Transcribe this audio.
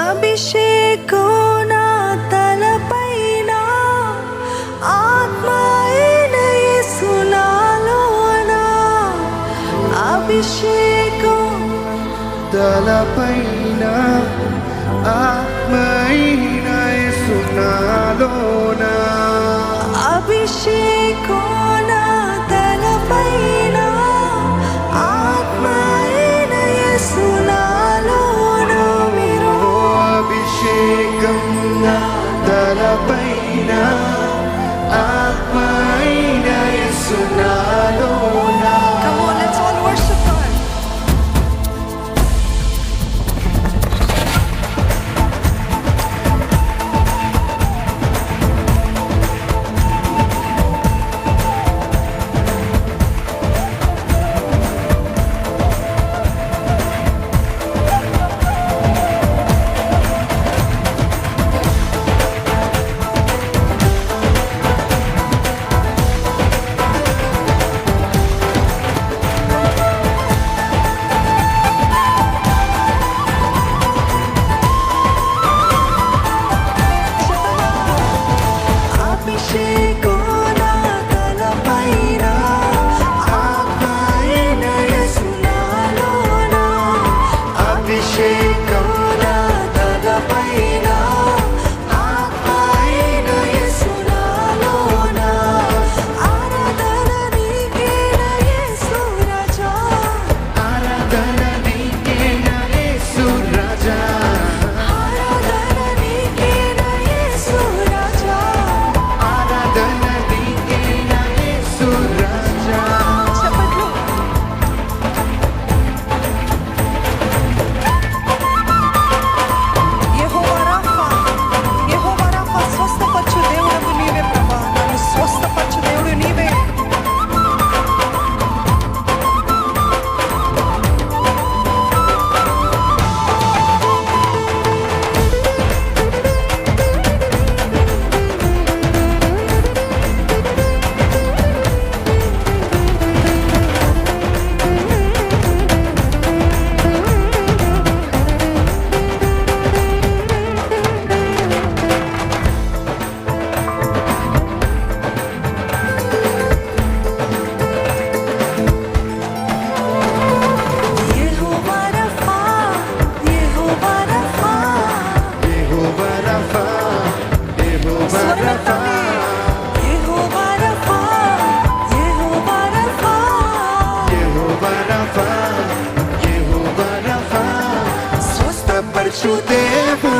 అభిషేకో తలపైన ఆత్మైన యేసునాలోన? Abhishek O tempo